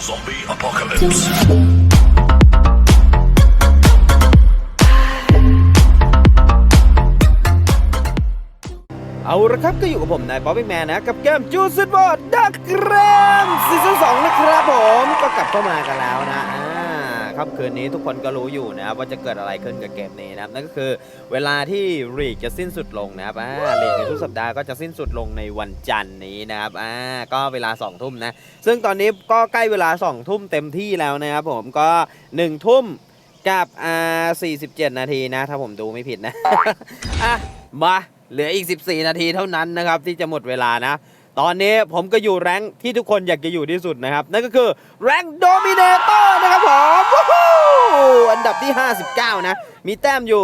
Zombie apocalypse. เอาละครับก็อยู่กับผมนายป๊อปปี้แมนนะ กับเกมจูซิบอร์ดดักแรมซีซั่นสองนะครับผม ก็กลับเข้ามากันแล้วนะ ค่ำคืนนี้ทุกคนก็รู้อยู่นะครับว่าจะเกิดอะไรขึ้นกับเกมนี้นะครับนั่นก็คือเวลาที่รีกจะสิ้นสุดลงนะครับอ่ารีกในทุกสัปดาห์ก็จะสิ้นสุดลงในวันจันทร์นี้นะครับอ่าก็เวลา2องทุ่มนะซึ่งตอนนี้ก็ใกล้เวลา2องทุ่มเต็มที่แล้วนะครับผมก็1นึ่ทุ่มกับอ่า47นาทีนะถ้าผมดูไม่ผิดนะ อะมาเหลืออีก 14 นาทีเท่านั้นนะครับที่จะหมดเวลานะ ตอนนี้ผมก็อยู่แรงที่ทุกคนอยากจะอยู่ที่สุดนะครับ นั่นก็คือแรงโดมิเนเตอร์นะครับผมวู้ฮูอันดับที่ 59 นะ มีแต้มอยู่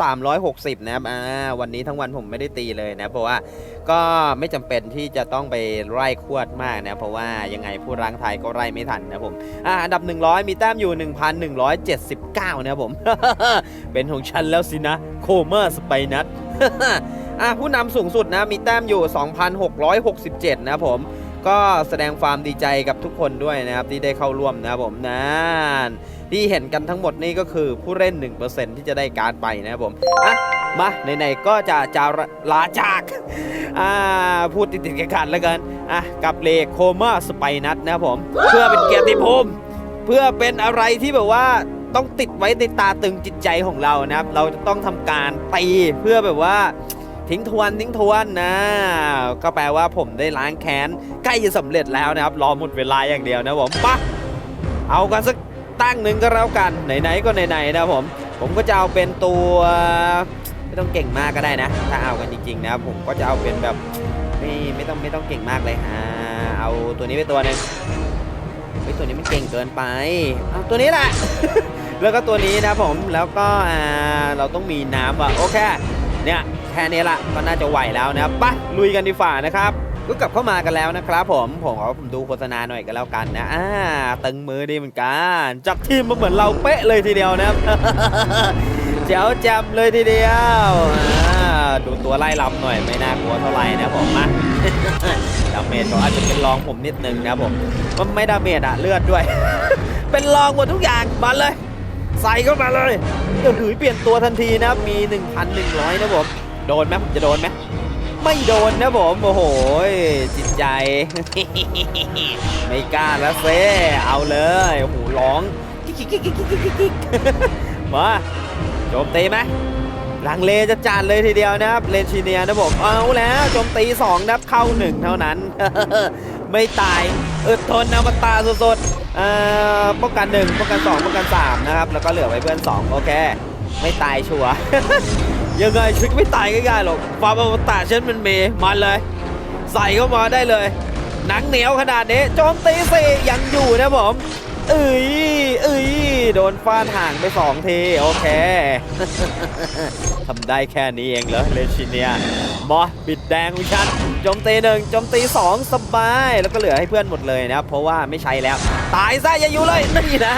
1,360 นะครับอ่าวันนี้ทั้งวันผมไม่ได้ตีเลยนะ เพราะว่าก็ไม่จำเป็นที่จะต้องไปไล่ควดมากนะ เพราะว่ายังไงผู้ร้างไทยก็ไล่ไม่ทันนะผมอ่าอันดับ 100 มีแต้มอยู่ 1,179 นะครับผม เป็นของฉันแล้วสินะ โคเมอร์สไปนัท อะผู้นำสูงสุดนะมีแต้มอยู่ 2,667 นะครับผมก็แสดงความดีใจกับทุกคนด้วยนะครับ ที่ได้เข้าร่วมนะครับผมนั่นที่เห็นกันทั้งหมดนี่ก็คือผู้เล่น 1%ที่จะได้การ์ดไปนะครับผมอะมาไหนๆก็จะจะลาจากอ่าพูดติดๆกันแล้วกันอะกับเลโคมาสไปนัทนะครับผมเพื่อเป็นเกียรติภูมิเพื่อเป็นอะไรที่แบบว่าต้องติดไว้ในตาตึงจิตใจของเรานะครับ เราจะต้องทำการตีเพื่อแบบว่า ทิ้งทวนทิ้งทวนนะ ก็แปลว่าผมได้ล้างแค้นใกล้จะสำเร็จแล้วนะครับ รอหมดเวลาอย่างเดียวนะผมปะเอากันสักตั้งหนึ่งก็แล้วกันไหนๆก็ไหนๆนะผม ผมก็จะเอาเป็นตัวไม่ต้องเก่งมากก็ได้นะ ถ้าเอากันจริงๆนะผมก็จะเอาเป็นแบบไม่ไม่ต้องไม่ต้องเก่งมากเลยอ่าเอาตัวนี้ไปตัวหนึงเฮ้ยตัวนี้มันเก่งเกินไปเอาตัวนี้แหละ แล้วก็ตัวนี้นะผมแล้วก็อ่าเราต้องมีน้ำว่ะโอเคเนี่ย แค่นี้ละก็น่าจะไหวแล้วนะครับไปลุยกันดีฝ่านะครับก็กลับเข้ามากันแล้วนะครับผมผมขอผมดูโฆษณาหน่อยก็แล้วกันนะอ่าตึงมือดีเหมือนกันจับทีมมาเหมือนเราเป๊ะเลยทีเดียวนะครับเจ๋วแจมเลยทีเดียวอ่าดูตัวไล่ลำหน่อยไม่น่ากลัวเท่าไหร่นะผมมาดาเมจเขาอาจจะเป็นรองผมนิดนึงนะผมมันไม่ดาเมจอะเลือดด้วย เป็นรองหมดทุกอย่างมาเลย ใส่เข้ามาเลยเดี๋ยวหือเปลี่ยนตัวทันทีนะครับมี 1,100 นะผม โดนไหมผมจะโดนไหมไม่โดนนะผมโอ้โหจิตใจ ไม่กล้าแล้วเซ่เอาเลยโอ้โหร้องกิ๊กกิ๊กกิ๊กกิ๊กกิ๊กมาโจมตีไหมลังเลจะจานเลยทีเดียวนะครับเลนชิเนียนะผมเอาแล้วโจมตี2นับเข้า 1 เท่านั้น ไม่ตายอึดทนอมตะสุดๆเอ่อป้องกัน 1ป้องกัน 2ป้องกัน 3 นะครับ แล้วก็เหลือไว้เพื่อน 2 โอเค ไม่ตายชัวร์ ยังไงชิคไม่ตายง่ายๆหรอกความอมตะเช่นมันเมีมาเลย ใส่เข้ามาได้เลย หนังเหนียวขนาดนี้โจมตีสี่ยังอยู่นะผมเอ้ยเอ้ยโดนฟาดห่างไปสองทีโอเคทำได้แค่นี้เองเหรอเลชิเนียมอบิดแดงของฉันโจมตีหนึ่งโจมตีสองสบาย แล้วก็เหลือให้เพื่อนหมดเลยนะเพราะว่าไม่ใช้แล้ว ตายซะอย่าอยู่เลยนี่นะ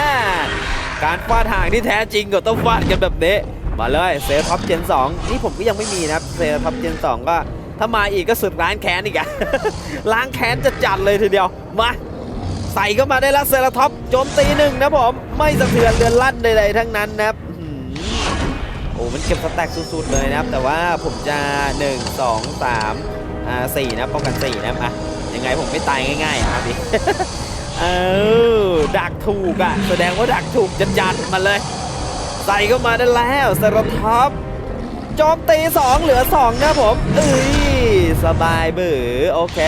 การฟาดห่างที่แท้จริงก็ต้องฟาดกันแบบนี้ มาเลยเซลท็อปเจน2นี่ผมก็ยังไม่มีนะครับเซลท็อปเจน2ก็ถ้ามาอีกก็สุดล้างแค้นอีกอะล้างแค้นจะจัดเลยทีเดียวมาใส่เข้ามาได้แล้วเซลท็อปโจมตีหนึ่งนะผมไม่สะเทือนเรือนลั่นใดๆทั้งนั้นนะครับอื้อหือโอ้มันเก็บสแต็กสุดๆเลยนะครับ แต่ว่าผมจะ 1 2 3อ่า4นะป้องกัน4นะอะยังไงผมไม่ตายง่ายๆอะดิเออดักถูกอะแสดงว่าดักถูกจัดๆมาเลย ใส่เข้ามาได้แล้วเซรท็อปโจมตี2เหลือ2นะผมเอ้ยสบายเบือโอเค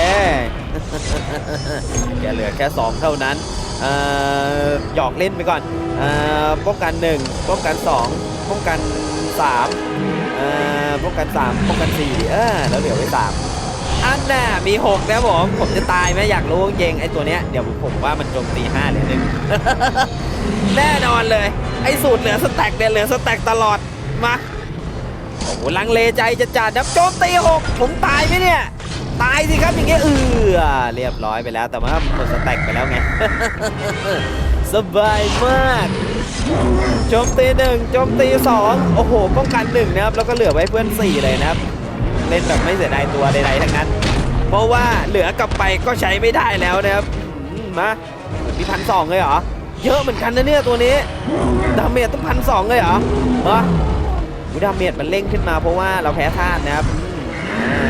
แกเหลือแค่2เท่านั้นเออหยอกเล่นไปก่อนเออป้องกัน1ป้องกัน2ป้องกัน3เออป้องกัน3ป้องกัน4เออแล้วเหลือไว้3 อันน่ะมี6นะผม ผมจะตายไหมอยากรู้จริงไอ้ตัวเนี้ยเดี๋ยวผมว่ามันโจมตี5เหลือหนึ่งแน่นอนเลย ไอ้สูตรเหลือสแต็กเนี่ยเหลือสแต็กตลอดมาโอ้โหลังเลใจจะจัดนะโจมตีหกผมตายไหมเนี่ย ตายสิครับอย่างเงี้ยเออเรียบร้อยไปแล้วแต่ว่าหมดสแต็กไปแล้วไงสบายมากโจมตีหนึ่งโจมตีสองโอ้โหป้องกันหนึ่งนะครับแล้วก็เหลือไว้เพื่อนสี่เลยนะครับ เล่นแบบไม่เสียดายตัวใดๆทั้งนั้น เพราะว่าเหลือกลับไปก็ใช้ไม่ได้แล้วนะครับมามีพันสองเลยเหรอ เยอะเหมือนกันนะเนี่ยตัวนี้ดาเมจต้องพันสองเลยเหรอมาอุ๊ยดาเมจมันเร่งขึ้นมาเพราะว่าเราแพ้ธาตุนะครับอืมอ่า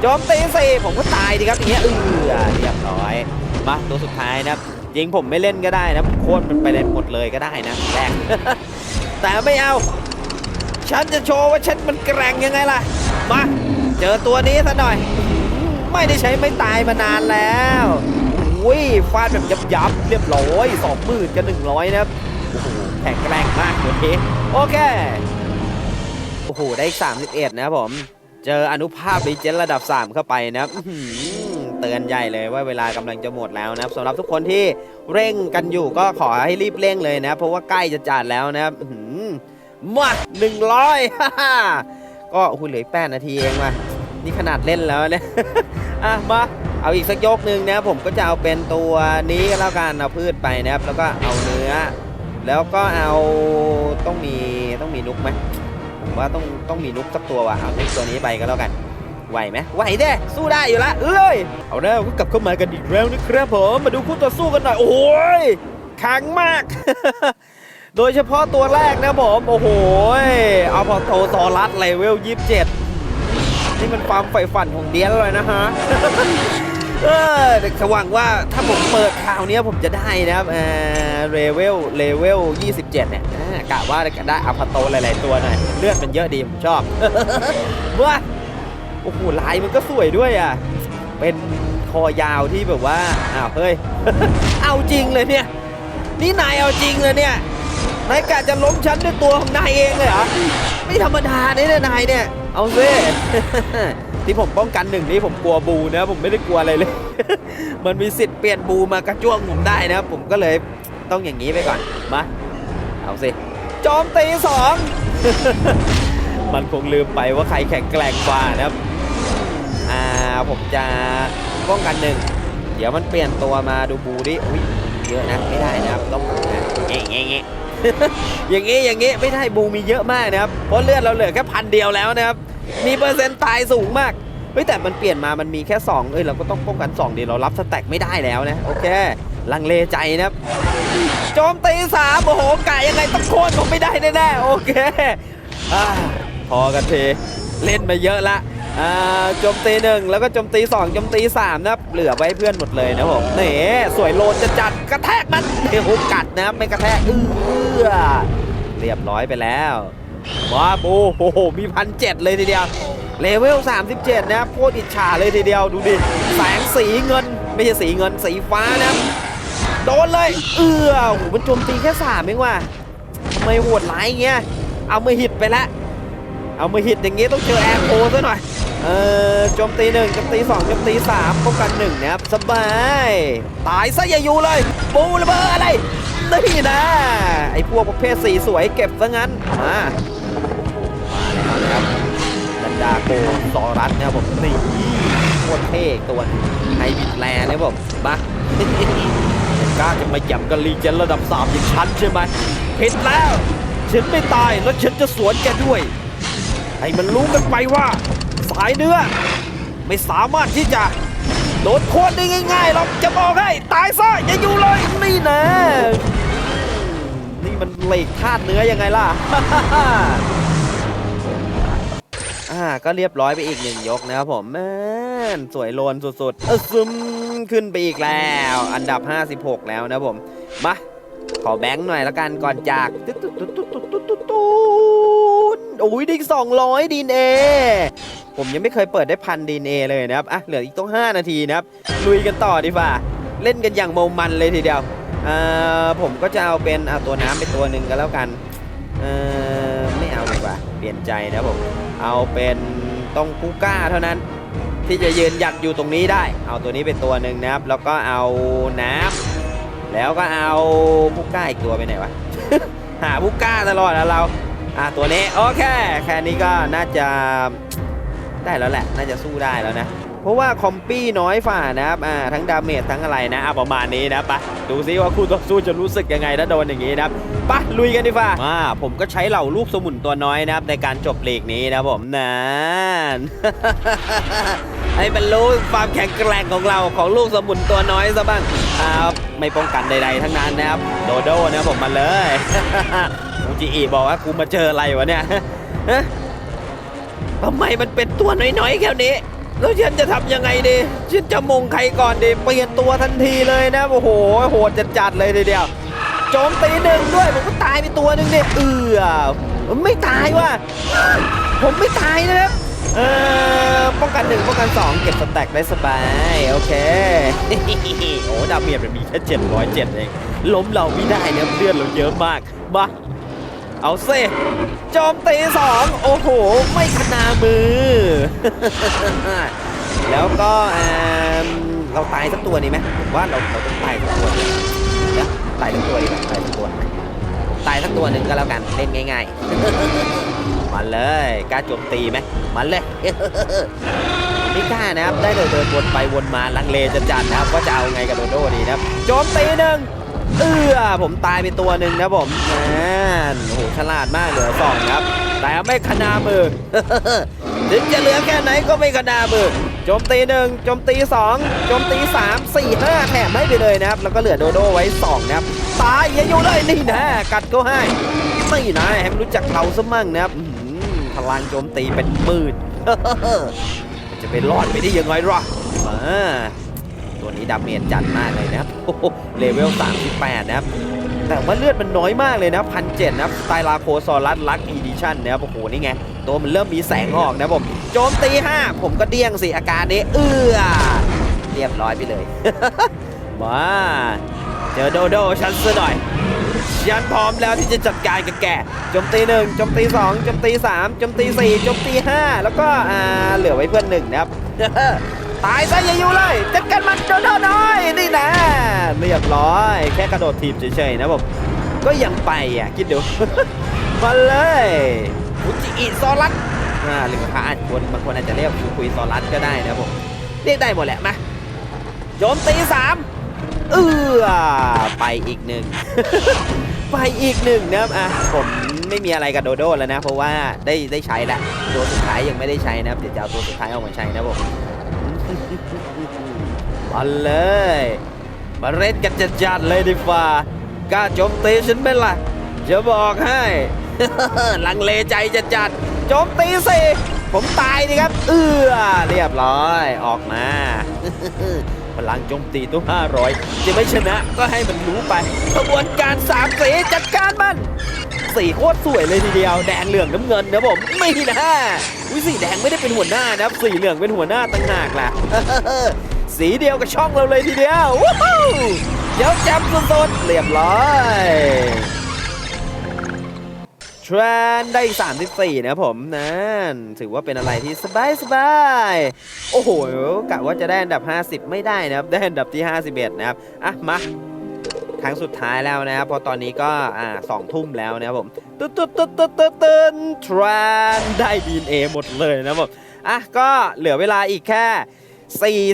โจมตีสิผมก็ตายดีครับอย่างเงี้ยเออเรียบร้อยมาตัวสุดท้ายนะครับยิงผมไม่เล่นก็ได้นะโค่นมันไปเลยหมดเลยก็ได้นะแรกแต่ไม่เอา ฉันจะโชว์ว่าฉันมันแกร่งยังไงล่ะ มา เจอตัวนี้ซะหน่อย ไม่ได้ใช้ไม่ตายมานานแล้วอุ้ยฟาดแบบยับยับๆเรียบร้อยสองหมื่นกับหนึ่งร้อยนะครับโอ้โหแข็งแกร่งมากตัวนี้โอเค โอ้โห ได้สามสิบเอ็ดนะครับผม เจออนุภาพรีเจนระดับ 3 เข้าไปนะครับเตือนใหญ่เลยว่าเวลากำลังจะหมดแล้วนะครับสำหรับทุกคนที่เร่งกันอยู่ก็ขอให้รีบเร่งเลยนะ เพราะว่าใกล้จะจัดแล้วนะครับอื้อหือมาหนึ่งร้อยฮ่า ก็โอ้โหเหลือแปดนาทีเองว่ะนี่ขนาดเล่นแล้วเนี่ยอะมาเอาอีกสักยกหนึ่งนะผมก็จะเอาเป็นตัวนี้ก็แล้วกันเอาพืชไปนะครับ แล้วก็เอาเนื้อ แล้วก็เอาต้องมีต้องมีนุกไหมผมว่าต้องต้องมีนุกสักตัวว่ะเอานุกตัวนี้ไปก็แล้วกันไหวไหมไหวเด้สู้ได้อยู่ละเอ้ยเอาแล้วก็กลับเข้ามากันอีกแล้วนะครับผมมาดูคู่ต่อสู้กันหน่อยโอ้ยแข็งมาก โดยเฉพาะตัวแรกนะผม โอ้โหเอาพอโตซอรัสเลเวล 27 นี่มันความใฝ่ฝันของเดียนเลยนะฮะเออแต่หวังว่าถ้าผมเปิดคราวนี้ผมจะได้นะครับเออเลเวลเลเวล 27 เนี่ยกะว่าจะได้อัพโตหลาย ๆ ตัวหน่อย เลือดมันเยอะดี ผมชอบว้าโอ้โหลายมันก็สวยด้วยอะ เป็นคอยาวที่แบบว่า อ้าว เฮ้ย เอาจริงเลยเนี่ย นี่นายเอาจริงเลยเนี่ย นายกะจะล้มฉันด้วยตัวของนายเองเลยเหรอ ไม่ธรรมดาเนี่ยนายเนี่ย เอาซิที่ผมป้องกันหนึ่งนี้ผมกลัวบูนะผมไม่ได้กลัวอะไรเลย มันมีสิทธิ์เปลี่ยนบูมากระจ้วงผมได้นะผมก็เลยต้องอย่างนี้ไปก่อน มา เอาสิจอมตีสองมันคงลืมไปว่าใครแข็งแกร่งกว่านะครับ อ่าผมจะป้องกันหนึ่ง เดี๋ยวมันเปลี่ยนตัวมาดูบูดิอุ้ยเยอะนะไม่ได้นะครับต้องนะเงี้ยเงี้ย อย่างงี้อย่างงี้ไม่ได้บูมีเยอะมากนะครับเพราะเลือดเราเหลือแค่พันเดียวแล้วนะครับมีเปอร์เซ็นต์ตายสูงมากเฮ้ยแต่มันเปลี่ยนมามันมีแค่ 2 เอ้ยเราก็ต้องป้องกัน2ดีเรารับสแต็กไม่ได้แล้วนะโอเค ลังเลใจนะครับโจมตีสามโอ้โหไก่ยังไงต้องโค่นผมไม่ได้แน่ๆโอเคอพอกันทีเล่นมาเยอะละ อ่าโจมตีหนึ่งแล้วก็โจมตีสองโจมตีสามนะครับเหลือไว้เพื่อนหมดเลยนะผมนี่สวยโลนจะจัดกระแทกมันเฮ้ยกัดนะไม่กระแทกเอื้อเรียบร้อยไปแล้วว้าบูโอ้โหมีพันเจ็ดเลยทีเดียวเลเวล 37 นะครับโคตรอิจฉาเลยทีเดียวดูดิแสงสีเงิน ไม่ใช่สีเงินสีฟ้านะโดนเลย เอื้อโหมันโจมตีแค่สามเองว่ะทำไมโหดร้ายเงี้ยเอามาหิดไปละเอามาหิดอย่างเงี้ต้องเจอแอร์โคซะหน่อย เออโจมตีหนึ่งโจมตีสองโจมตีสามป้องกันหนึ่งนะครับสบายตายซะอย่าอยู่เลยบูระเบ้ออะไรนี่นะไอพวกประเภทสีสวยเก็บซะงั้นมามาแล้วนะครับดันดาโกซอรัสนะครับผมนี่โคตรเท่ตัวไฮบิดแลนะครับผมมากล้าจะมาหย่ำกับลีเจนระดับสามอย่างฉันใช่ไหมผิดแล้วฉันไม่ตายแล้วฉันจะสวนแกด้วย ให้มันรู้กันไปว่า สายเนื้อ ไม่สามารถที่จะโดนโค่นได้ง่ายๆหรอกจะบอกให้ตายซะอย่าอยู่เลยนี่นะ นี่มันเหล็กธาตุเนื้อยังไงล่ะอ่าก็เรียบร้อยไปอีกหนึ่งยกนะครับผมแมนสวยโลนสุดๆเออซึมขึ้นไปอีกแล้ว อันดับ 56 แล้วนะผมมาขอแบงค์หน่อยแล้วกันก่อนจากตุ๊ดตุ๊ดตุ๊ดตุ๊ดตุ๊ดตุ๊ดโอ้ยได้สองร้อยดีเน ผมยังไม่เคยเปิดได้พันดีเอเลยนะครับ อะ เหลืออีกต้อง 5 นาทีนะครับ ลุยกันต่อดีกว่า เล่นกันอย่างเมามันเลยทีเดียวอ่าผมก็จะเอาเป็นเอาตัวน้ำไปตัวหนึ่งก็แล้วกันเออไม่เอาดีกว่า เปลี่ยนใจนะผม เอาเป็นต้องกูก้าเท่านั้น ที่จะยืนหยัดอยู่ตรงนี้ได้ เอาตัวนี้เป็นตัวหนึ่งนะครับ แล้วก็เอาน้ำแล้วก็เอาผู้ก้าอีกตัวไปไหนวะ หาผู้ก้าตลอดนะเรา อะตัวนี้โอเค แค่นี้ก็น่าจะ ได้แล้วแหละ น่าจะสู้ได้แล้วนะ เพราะว่าคอมปี้น้อยฝ่านะครับอ่าทั้งดาเมจทั้งอะไรนะอะประมาณนี้นะปะดูซิว่าคู่ต่อสู้จะรู้สึกยังไงถ้าโดนอย่างนี้นะครับปะลุยกันดีกว่าอ่าผมก็ใช้เหล่าลูกสมุนตัวน้อยนะครับในการจบเลีกนี้นะผมนานให้มันรู้ความแข็งแกร่งของเราของลูกสมุนตัวน้อยซะบ้างอ่าไม่ป้องกันใดๆทั้งนั้นนะครับโดโดนะผมมาเลยมูจิอีบอกว่ากูมาเจออะไรวะเนี่ย ทำไมมันเป็นตัวน้อยๆแค่นี้แล้วฉันจะทำยังไงดี ฉันจะมงใครก่อนดี เปลี่ยนตัวทันทีเลยนะ โอ้โห โหดจัดๆเลยทีเดียว โจมตีหนึ่งด้วย ผมก็ตายไปตัวหนึ่งเนี่ยเออผมไม่ตายว่ะ ผมไม่ตายนะครับ เออ ป้องกันหนึ่งป้องกันสองเก็บสแต็กได้สบาย โอเค โอ้ดาเมียมันมีแค่707เจ็ดเอง ล้มเราไม่ได้เนี่ยเลือดเราเยอะมาก มา เอาเซโจมตีสองโอ้โห ไม่ขนามือ แล้วก็อ่าเราตายสักตัวนี้ไหมผมว่าเราเราต้องตายสักตัวหนึ่งนะตายสักตัวดีกว่าตายสักตัวตายสักตัวหนึ่งก็แล้วกันเล่นง่ายๆ มาเลยกล้าโจมตีไหมมาเลยไม่กล้านะครับ ได้เดินวนไปวนมาลังเลจะจัดนะครับว่าจะเอาไงกับโดโดดีนะครับโจมตีหนึ่ง เอื้อผมตายไปตัวหนึ่งนะผมนั่นโอ้โหฉลาดมากเหลือสองครับ แต่ไม่ขนามือถึงจะเหลือแค่ไหนก็ไม่ขนามือโจมตีหนึ่งโจมตีสองโจมตีสามสี่ห้าแถมให้ไปเลยนะครับ แล้วก็เหลือโดโดไว้สองนะครับ ตายย่าอยู่เลยนี่นะกัดก็ให้นี่นะให้มันรู้จักเราซะมั่งนะครับพลังโจมตีเป็นหมื่นมันจะไปรอดไปได้ยังไงล่ะมา ตัวนี้ดาเมจจัดมากเลยนะครับโอ้โหเลเวล 38 นะครับ แต่ว่าเลือดมันน้อยมากเลยนะพันเจ็ดนะสไตลาโคซอรัสลักอีดิชั่นนะครับโอ้โหนี่ไง ตัวมันเริ่มมีแสงออกนะผมโจมตี 5 ผมก็เดี้ยงสิ อาการนี้ เอื้อ เรียบร้อยไปเลย มาเจอโดโดฉันซะหน่อยฉันพร้อมแล้วที่จะจัดการกับแกโจมตีหนึ่งโจมตีสองโจมตีสามโจมตีสี่โจมตีห้าแล้วก็อ่าเหลือไว้เพื่อนหนึ่งนะครับ ตายซะอย่าอยู่เลยจัดการมันโดโดน้อยนี่นะเรียาบร้อย แค่กระโดดทีมเฉยๆนะผมก็ยังไปอะคิดดูมาเลยอุจิอิซอรัสอ่าหรือว่าอาจคนบางคนอาจจะเรียกฟูคุยซอรัสก็ได้นะผมเรียกได้หมดแหละมาโจมตีสามเออไปอีกหนึ่งไปอีกหนึ่งนะอะผมไม่มีอะไรกับโดโดแล้วนะ เพราะว่าได้ได้ใช้แล้วตัวสุดท้ายยังไม่ได้ใช้นะเดี๋ยวจะเอาตัวสุดท้ายออกมาใช้นะผม มาเลยมาเล่นกันจัดๆเลยดีฟ้ากล้าโจมตีฉันไหมล่ะจะบอกให้ลังเลใจจะจัดๆโจมตีสิผมตายดีครับ เอื้อเรียบร้อยออกมาพลังโจมตีตัว500 จะไม่ชนะก็ให้มันรู้ไปขบวนการสามสีจัดการมัน สีโคตรสวยเลยทีเดียว แดงเหลืองน้ำเงินนะผมไม่นะวิสีแดงไม่ได้เป็นหัวหน้านะครับสีเหลืองเป็นหัวหน้าต่างหากล่ะสีเดียวกับช่องเราเลยทีเดียววู้ฮู้เดี๋ยวจำสดๆเรียบร้อยทรนได้34นะครับผมนั่นถือว่าเป็นอะไรที่สบายสบายโอ้โหกะว่าจะได้อันดับ 50 ไม่ได้นะครับ ได้อันดับที่ 51 นะครับ อะ มา ครั้งสุดท้ายแล้วนะครับเพอตอนนี้ก็อ่าสองทุ่มแล้วนะครับผมตึ๊ดตึ๊ดตึ๊ดตึ๊ดตึ๊ดตึ๊ดทรานได้ดีเอหมดเลยนะครับผมอะก็เหลือเวลาอีกแค่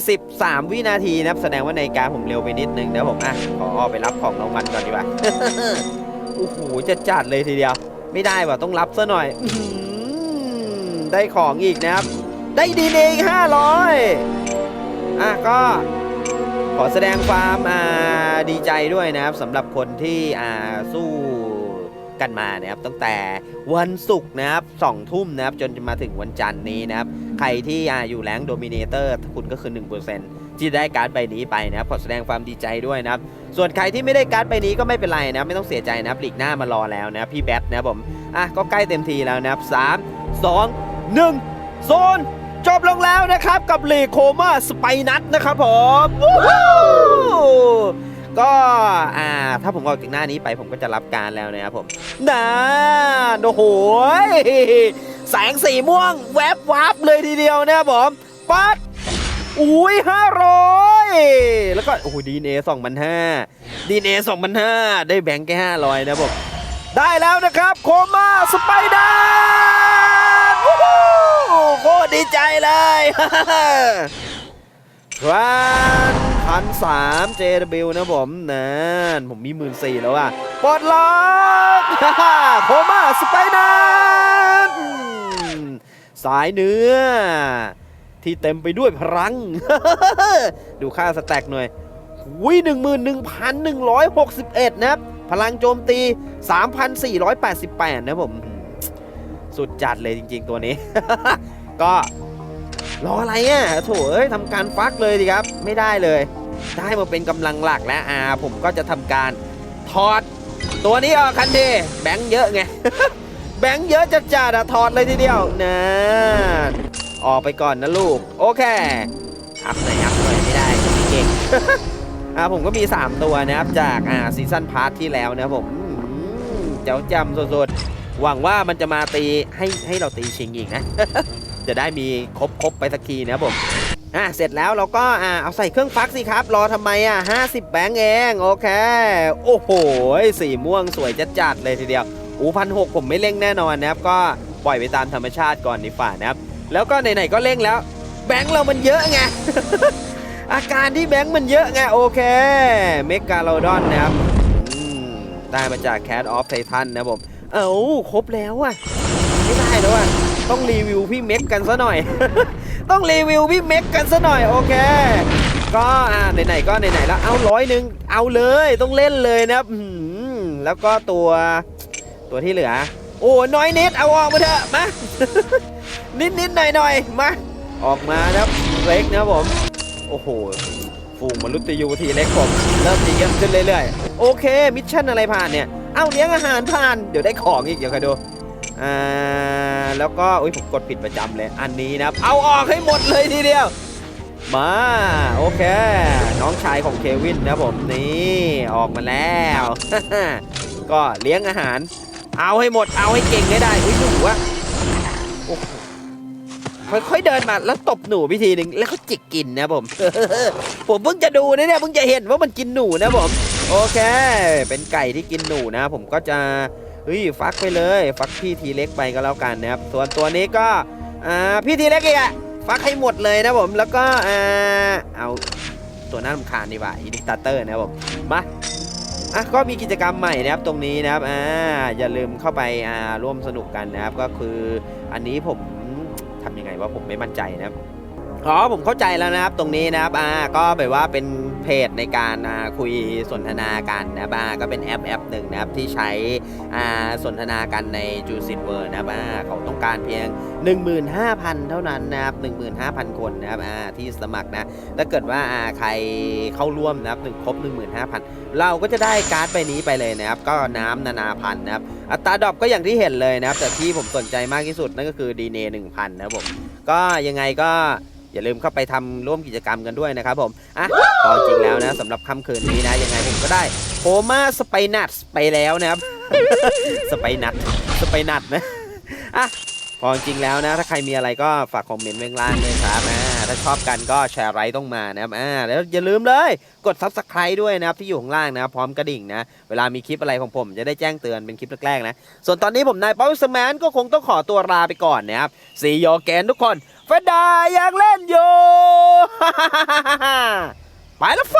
43 วินาทีนะครับแสดงว่าในการผมเร็วไปนิดนึงนะครับผมอะขอไปรับของรางวัลก่อนดีกว่าโอ้โหจะจัดเลยทีเดียว ไม่ได้ว่ะต้องรับซะหน่อยได้ของอีกนะครับ ได้ดีเออีก500อะก็ ขอแสดงความดีใจด้วยนะครับสำหรับคนที่สู้กันมานะครับตั้งแต่วันศุกร์นะครับสองทุ่มนะครับจนมาถึงวันจันทร์นี้นะครับ ใครที่ออยู่แรงโดมิเนเตอร์คุณก็คือ 1%ที่ได้การ์ดใบนี้ไปนะครับ ขอแสดงความดีใจด้วยนะครับ ส่วนใครที่ไม่ได้การ์ดใบนี้ก็ไม่เป็นไรนะไม่ต้องเสียใจนะครับหลีกหน้ามารอแล้วนะพี่แบทนะผมอะก็ใกล้เต็มทีแล้วนะครับสามสองหนึ่งโซน จบลงแล้วนะครับกับเลโคมาสไปนัทนะครับผมก็อ่าถ้าผมออกจากหน้านี้ไปผมก็จะรับการแล้วนะครับผมน่าโอ้โหแสงสีม่วงแวบวับเลยทีเดียวนะครับผมปั๊ดอุ้ยห้าร้อยแล้วก็โอ้โหดีเอสองพันห้าดีเอสองพันห้าได้แบงค์แค่ห้าร้อยนะผมได้แล้วนะครับ โคม่าสไปเดอร์ เลยทรานพันสาม JW นะผมนั่นผมมีหมื่นสี่แล้วอะปลดล็อกโคม่าสไปเดอร์สายเนื้อ ที่เต็มไปด้วยพลัง ดูค่าสแต็กหน่อยวิหนึ่งหมื่นหนึ่งพันหนึ่งร้อยหกสิบเอ็ดนะครับพลังโจมตี 3,488 นะผม สุดจัดเลยจริงๆตัวนี้ ก็ รออะไรอะโถเอ้ยทำการฟักเลยดีครับ ไม่ได้เลย ได้มาเป็นกำลังหลักแล้วอ่าผมก็จะทำการถอด ตัวนี้ออกคันดีแบงค์เยอะไง แบงค์เยอะจัดจัดถอดเลยทีเดียวนะออกไปก่อนนะลูก โอเคอัพหน่อยอัพหน่อยไม่ได้เก่งอ่าผมก็มี 3 ตัวนะครับจากอ่าซีซั่นพาร์ทที่แล้วนะผมอืมเจ้าจำสุดๆหวังว่ามันจะมาตีให้ให้เราตีชิงอีกนะ จะได้มีครบครบไปสักทีนะครับผมอะเสร็จแล้วเราก็อ่าเอาใส่เครื่องฟักสิครับ รอทำไมอะ50 แบงก์เอง โอเค โอ้โหสีม่วงสวยจัดๆเลยทีเดียวอูพันหกผมไม่เร่งแน่นอนนะครับ ก็ปล่อยไปตามธรรมชาติก่อนดีฝ่านะครับ แล้วก็ไหนๆก็เร่งแล้ว แบงค์เรามันเยอะไง อาการที่แบงค์มันเยอะไง โอเค เมกาโลดอนนะครับได้มาจาก Cat of Titan นนะผม เอ้าครบแล้วอะไม่ได้แล้วอะ ต้องรีวิวพี่เม็กกันซะหน่อย ต้องรีวิวพี่เม็กกันซะหน่อยโอเค ก็อ่าไหนๆก็ไหนๆแล้วเอาร้อยหนึ่งเอาเลยต้องเล่นเลยนะครับแล้วก็ตัวตัวที่เหลือ โอ้น้อยนิดเอาออกมาเถอะมานิดนิดๆหน่อยหน่อยๆมาออกมานะครับเล็กนะผมโอ้โหฝูงมนุษย์ยูทีเล็กผมเริ่มดีกันขึ้นเรื่อยๆโอเคมิชชั่นอะไรผ่านเนี่ย เอ้าเลี้ยงอาหารผ่าน เดี๋ยวได้ของอีกเดี๋ยวใครดู อ่าแล้วก็อุ้ยผมกดผิดประจำเลย อันนี้นะครับเอาออกให้หมดเลยทีเดียว มาโอเค น้องชายของเควินนะผมนี่ออกมาแล้ว ก็เลี้ยงอาหาร เอาให้หมดเอาให้เก่งให้ได้อุ้ยหนูอะค่อยๆเดินมาแล้วตบหนูพิธีหนึ่งแล้วก็จิกกินนะผมผมเพิ่งจะดูนะเนี่ยเพิ่งจะเห็นว่ามันกินหนูนะผม โอเค เป็นไก่ที่กินหนูนะ ผมก็จะ เฮ้ยฟักไปเลย ฟักพี่ทีเล็กไปก็แล้วกันนะครับ ส่วนตัวนี้ก็อ่าพี่ทีเล็กอีกอะฟักให้หมดเลยนะผมแล้วก็อ่าเอาตัวน่ารำคาญดีกว่าอีดิตาเตอร์นะครับผมมาอะก็มีกิจกรรมใหม่นะครับตรงนี้นะครับอ่าอย่าลืมเข้าไปอ่าร่วมสนุกกันนะครับ ก็คืออันนี้ผมทำยังไงว่าผมไม่มั่นใจนะครับอ๋อผมเข้าใจแล้วนะครับตรงนี้นะครับอ่าก็แบบว่าเป็น เพจในการคุยสนทนากันนะบอ่าก็เป็นแอปแอปหนึ่งนะครับที่ใช้สนทนากันในจูซินเวอร์นะบอ่าเขาต้องการเพียง 15,000 เท่านั้นนะครับ15,000 คนนะครับที่สมัครนะถ้าเกิดว่าใครเข้าร่วมนะครับถึงครบ 15,000 เราก็จะได้การ์ดใบนี้ไปเลยนะครับ ก็น้ำนานาพันธ์นะครับอัตราดรอปก็อย่างที่เห็นเลยนะครับ แต่ที่ผมสนใจมากที่สุดนั่นก็คือดีเนหนึ่งพันนะครับผม ก็ยังไงก็ อย่าลืมเข้าไปทำร่วมกิจกรรมกันด้วยนะครับผมอะพอจริงแล้วนะสำหรับค่ำคืนนี้นะยังไงผมก็ได้โฮมาสไปนัทไปแล้วนะครับสไปนัทสไปนัทนะอะพอจริงแล้วนะ ถ้าใครมีอะไรก็ฝากคอมเมนต์ไว้ข้างล่างด้วยครับอ่าถ้าชอบกันก็แชร์ไลค์ต้องมานะครับอ่าแล้วอย่าลืมเลย กด subscribe ด้วยนะครับ ที่อยู่ข้างล่างนะ พร้อมกระดิ่งนะ เวลามีคลิปอะไรของผม จะได้แจ้งเตือนเป็นคลิปแรกๆนะ ส่วนตอนนี้ผมนายป๊อปสแมนก็คงต้องขอตัวลาไปก่อนนะครับสีโยแกนทุกคน ฟดดายังเล่นอยู่ ไปแล้วไฟ